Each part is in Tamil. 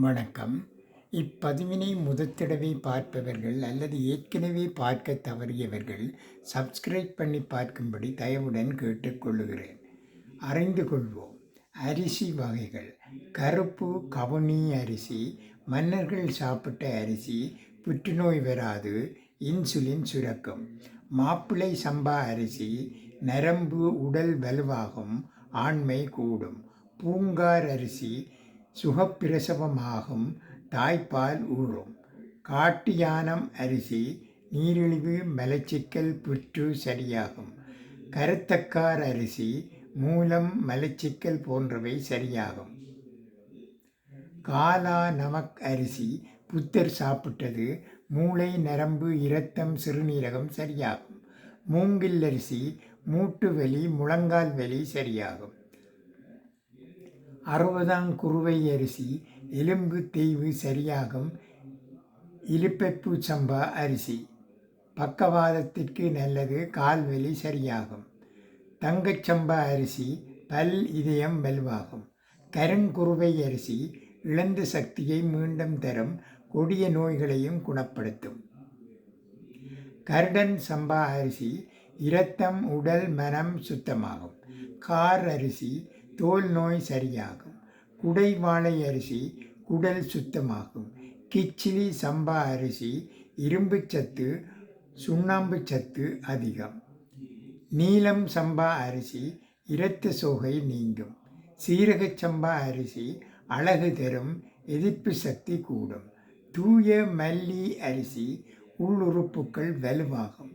வணக்கம். இப்பதிவினை முதற்தடவை பார்ப்பவர்கள் அல்லது ஏற்கனவே பார்க்க தவறியவர்கள் சப்ஸ்கிரைப் பண்ணி பார்க்கும்படி தயவுடன் கேட்டுக்கொள்கிறேன் அறிந்து கொள்வோம். அரிசி வகைகள். கருப்பு கவுனி அரிசி மன்னர்கள் சாப்பிட்ட அரிசி புற்றுநோய் வராது இன்சுலின் சுரக்கும். மாப்பிள்ளை சம்பா அரிசி நரம்பு உடல் வலுவாகும் ஆண்மை கூடும். பூங்கார் அரிசி சுகப்பிரசவமாகும் தாய்ப்பால் ஊறும். காட்டு யானம் அரிசி நீரிழிவு மலச்சிக்கல் புற்று சரியாகும். கருத்தக்கார் அரிசி மூலம் மலச்சிக்கல் போன்றவை சரியாகும். காலா நமக் அரிசி புத்தர் சாப்பிட்டது மூளை நரம்பு இரத்தம் சிறுநீரகம் சரியாகும். மூங்கில் அரிசி மூட்டு வலி முழங்கால் வலி சரியாகும். அறுபதாம் குருவை அரிசி எலும்பு தேய்வு சரியாகும் இலுப்பைப்பூ சம்பா அரிசி. பக்கவாதத்திற்கு நல்லது கால்வலி சரியாகும். தங்கச்சம்பா அரிசி பல் இதயம் வலுவாகும். கருங்குருவை அரிசி இழந்த சக்தியை மீண்டும் தரும் கொடிய நோய்களையும் குணப்படுத்தும். கருடன் சம்பா அரிசி இரத்தம் உடல் மனம் சுத்தமாகும். கார் அரிசி தோல் நோய் சரியாகும். குடை வாழை அரிசி குடல் சுத்தமாகும். கிச்சிலி சம்பா அரிசி இரும்பு சத்து சுண்ணாம்பு சத்து அதிகம். நீலம் சம்பா அரிசி இரத்த சோகை நீங்கும். சீரகச் சம்பா அரிசி அழகு தரும் எதிர்ப்பு சக்தி கூடும். தூய மல்லி அரிசி உள்ளுறுப்புக்கள் வலுவாகும்.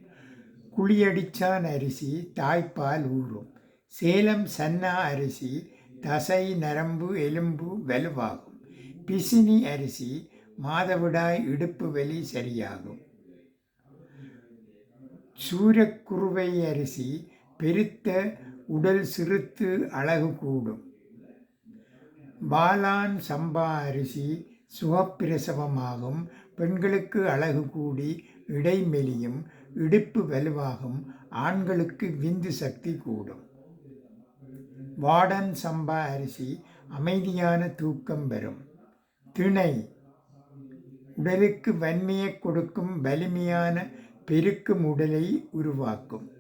குழியடிச்சான் அரிசி தாய்ப்பால் ஊறும். சேலம் சன்னா அரிசி தசை நரம்பு எலும்பு வலுவாகும். பிசினி அரிசி மாதவிடாய் இடுப்பு வலி சரியாகும். சூரக்குருவை அரிசி பெருத்த உடல் சிறுத்து அழகு கூடும். பாலான் சம்பா அரிசி சுகப்பிரசவமாகும். பெண்களுக்கு அழகு கூடி இடைமெலியும் இடுப்பு வலுவாகும். ஆண்களுக்கு விந்து சக்தி கூடும். வாடன் சம்பா அரிசி அமைதியான தூக்கம் வரும் திணை. உடலுக்கு வன்மையை கொடுக்கும் வலிமையான பெருக்கும் உடலை உருவாக்கும்.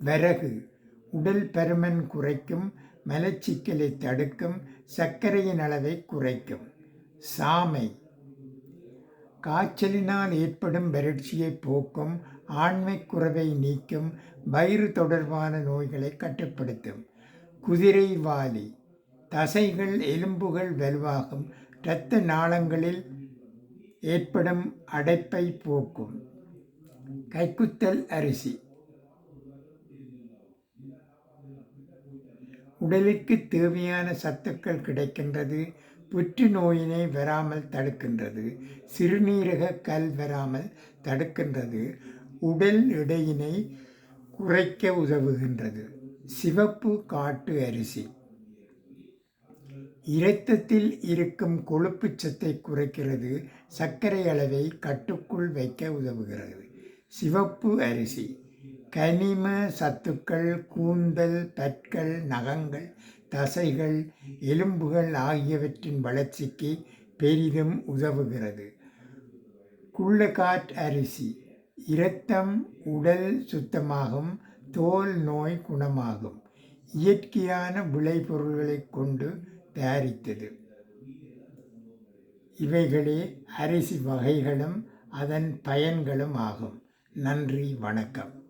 விறகு. உடல் பருமன் குறைக்கும் மலச்சிக்கலை தடுக்கும் சர்க்கரையின் அளவை குறைக்கும். சாமை. காய்ச்சலினால் ஏற்படும் வறட்சியை போக்கும் ஆண்மை குறைவை நீக்கும் வயிறு தொடர்பான நோய்களை கட்டுப்படுத்தும். குதிரை வாலி தசைகள் எலும்புகள் வலுவாகும். இரத்த நாளங்களில் ஏற்படும் அடைப்பை போக்கும். கைக்குத்தல் அரிசி. உடலுக்கு தேவையான சத்துக்கள் கிடைக்கின்றது. புற்றுநோயினை வராமல் தடுக்கின்றது. சிறுநீரக கல் வராமல் தடுக்கின்றது. உடல் எடையினை குறைக்க உதவுகின்றது. சிவப்பு காட்டு அரிசி. இரத்தத்தில் இருக்கும் கொழுப்பு சத்தை குறைக்கிறது. சர்க்கரை அளவை கட்டுக்குள் வைக்க உதவுகிறது. சிவப்பு அரிசி. கனிம சத்துக்கள் கூந்தல் பற்கள் நகங்கள் தசைகள் எலும்புகள் ஆகியவற்றின் வளர்ச்சிக்கு பெரிதும் உதவுகிறது. குள்ளக்காட் அரிசி. இரத்தம் உடல் சுத்தமாகும். தோல் நோய் குணமாகும். இயற்கையான விளைபொருள்களை கொண்டு தயாரித்தது. இவைகளே அரிசி வகைகளும் அதன் பயன்களும் ஆகும். நன்றி வணக்கம்.